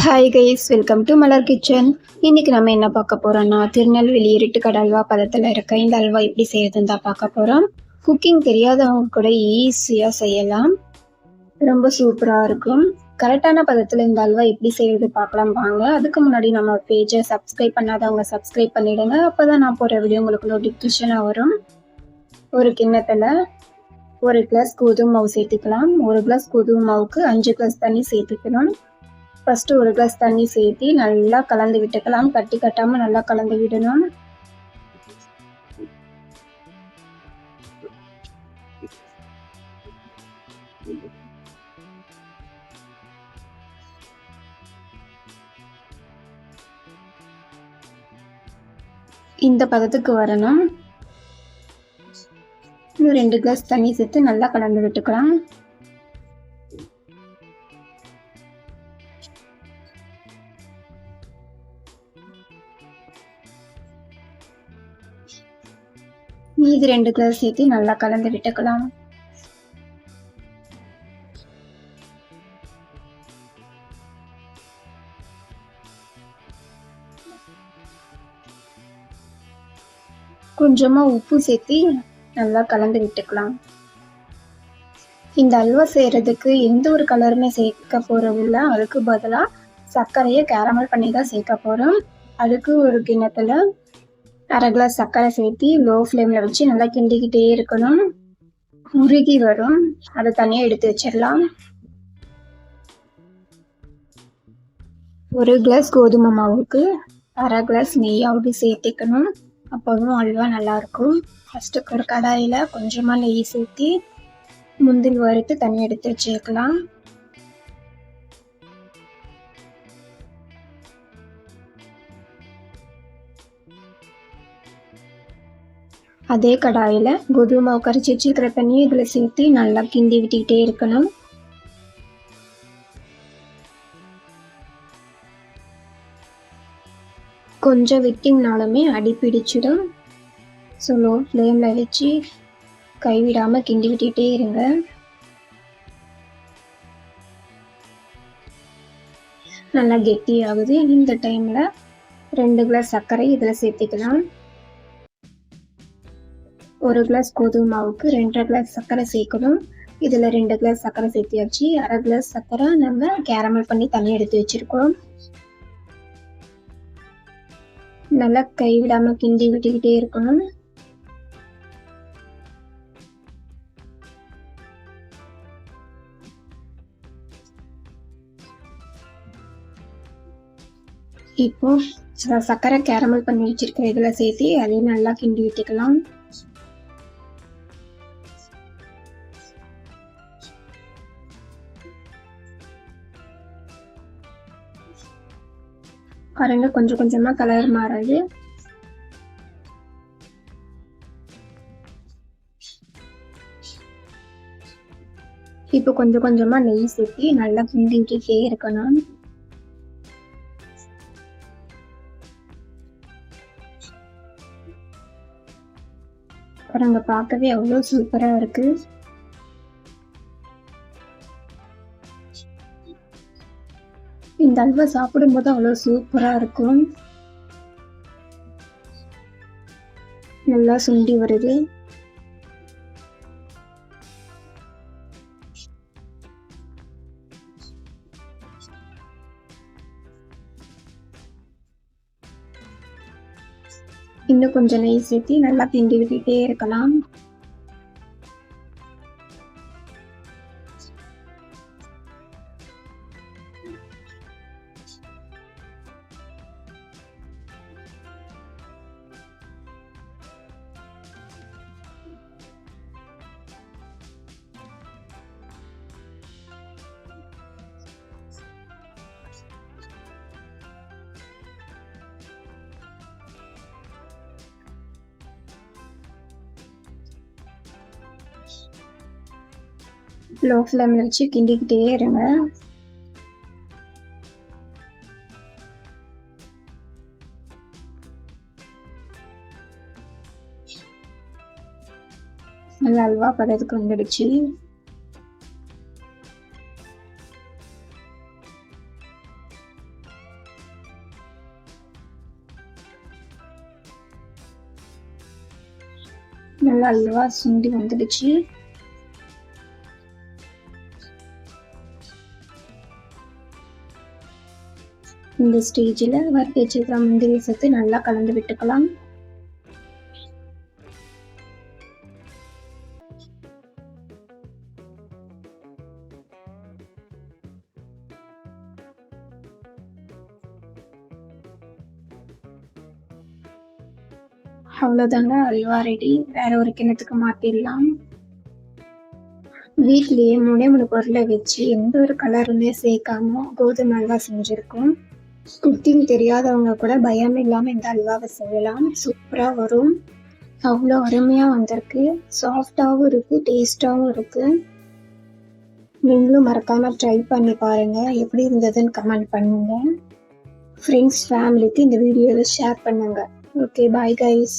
Hi guys welcome to Malar kitchen இன்னைக்கு நம்ம என்ன பார்க்க போறோம்னா திருநெல்வேலி இருட்டுக்கடை அல்வா பதத்தில் இருக்க இந்த அல்வா எப்படி செய்யறதுன்னு தான் பார்க்க போறோம். குக்கிங் தெரியாதவங்க கூட ஈஸியாக செய்யலாம். ரொம்ப சூப்பராக இருக்கும். கரெக்டான பதத்தில் இந்த அல்வா எப்படி செய்யறது பார்க்கலாம் வாங்க. அதுக்கு முன்னாடி நம்ம பேஜை சப்ஸ்கிரைப் பண்ணாதவங்க சப்ஸ்கிரைப் பண்ணிடுங்க. அப்போ தான் நான் போகிற வீடியோ உங்களுக்கு நோட்டிஃபிகேஷனாக வரும். ஒரு கிண்ணத்தில் ஒரு கிளாஸ் கோதுமை மாவு சேர்த்துக்கலாம். ஒரு கிளாஸ் கோதுமை மாவுக்கு அஞ்சு கிளாஸ் தண்ணி சேர்த்துக்கணும். ஃபஸ்ட்டு ஒரு கிளாஸ் தண்ணி சேர்த்து நல்லா கலந்து விட்டுக்கலாம். கட்டி கட்டாமல் நல்லா கலந்து விடணும். இந்த பதத்துக்கு வரணும். இன்னும் ரெண்டு கிளாஸ் தண்ணி சேர்த்து நல்லா கலந்து விட்டுக்கலாம். மீதி ரெண்டு கிளாஸ் சேர்த்து நல்லா கலந்து விட்டுக்கலாம். கொஞ்சமா உப்பு சேர்த்து நல்லா கலந்து விட்டுக்கலாம். இந்த அல்வா செய்யறதுக்கு எந்த ஒரு கலருமே சேர்க்க போறதில்ல. அதுக்கு பதிலாக சர்க்கரையை கேரமல் பண்ணி தான் சேர்க்க போறோம். அதுக்கு ஒரு கிண்ணத்துல அரை கிளாஸ் சர்க்கரை சேர்த்து லோ ஃப்ளேமில் வச்சு நல்லா கிண்டிக்கிட்டே இருக்கணும். உருகி வரும். அதை தனியாக எடுத்து வச்சிடலாம். ஒரு கிளாஸ் கோதுமை மாவுக்கு அரை கிளாஸ் நெய்யாவது சேர்த்துக்கணும். அப்போதும் அல்வா நல்லாயிருக்கும் ஃபஸ்ட்டு ஒரு கடாயில் கொஞ்சமாக நெய் சேர்த்து முந்தில் வறுத்து தண்ணி எடுத்து வச்சுக்கலாம் அதே கடாயில் கோதுமை மாவு கரைச்சி வச்சுக்கிற தண்ணியை இதில் சேர்த்து நல்லா கிண்டி விட்டுக்கிட்டே இருக்கணும். கொஞ்சம் விட்டிங்கனாலுமே அடி பிடிச்சிடும். ஸோ லோ ஃப்ளேமில் வச்சு கைவிடாமல் கிண்டி விட்டுக்கிட்டே இருங்க. நல்லா கெட்டியாகுது. இந்த டைமில் ரெண்டு கிளாஸ் சர்க்கரை இதில் சேர்த்துக்கலாம். ஒரு கிளாஸ் கோதுமை மாவுக்கு ரெண்டரை கிளாஸ் சர்க்கரை சேர்க்கணும். இதில் ரெண்டு கிளாஸ் சர்க்கரை சேர்த்தியாச்சு. அரை கிளாஸ் சர்க்கரை நம்ம கேரமல் பண்ணி தண்ணி எடுத்து வச்சுருக்கோம். நல்லா கைவிடாமல் கிண்டி விட்டுக்கிட்டே இருக்கணும். இப்போ சர்க்கரை கேரமல் பண்ணி வச்சிருக்கிற இதில் சேர்த்து அதையும் நல்லா கிண்டி விட்டுக்கலாம். பாருங்க கொஞ்சம் கொஞ்சமா கலர் மாறுது. இப்போ கொஞ்சம் கொஞ்சமா நெய் சேர்த்து நல்லா கிண்டிக்கிட்டே இருக்கணும். பாருங்க பார்க்கவே அவ்வளோ சூப்பராக இருக்குது இந்த அல்வா சாப்பிடும்போது அவ்வளோ சூப்பராக இருக்கும். நல்லா சுண்டி வருது. இன்னும் கொஞ்சம் நெய் சேர்த்து நல்லா பிண்டி விட்டுட்டே இருக்கலாம். லோ ஃப்ளேமில் வச்சு கிண்டிக்கிட்டே இருங்க. நல்லா அல்வா பதத்துக்கு வந்துடுச்சு. நல்லா அல்வா சுண்டி வந்துடுச்சு. இந்த ஸ்டேஜில் வறுத்து வச்சிருக்கிற முந்திரி சத்து நல்லா கலந்து விட்டுக்கலாம். அவ்வளோதாங்க அல்வா ரெடி. வேற ஒரு கிணத்துக்கு மாற்றிடலாம் வீட்லேயே மூணே மூணு பொருளை வச்சு எந்த ஒரு கலருமே சேர்க்காம கோதுமை அல்வா செஞ்சுருக்கோம். குக்கிங் தெரியாதவங்க கூட பயம் இல்லாமல் இந்த அல்வாவை செய்யலாம். சூப்பராக வரும். அவ்வளோ அருமையாக வந்திருக்கு. சாஃப்டாகவும் இருக்குது டேஸ்டாகவும் இருக்குது நீங்களும் மறக்காமல் ட்ரை பண்ணி பாருங்கள் எப்படி இருந்ததுன்னு கமெண்ட் பண்ணுங்கள் ஃப்ரெண்ட்ஸ் ஃபேமிலிக்கு இந்த வீடியோவை ஷேர் பண்ணுங்கள் ஓகே பாய் கைஸ்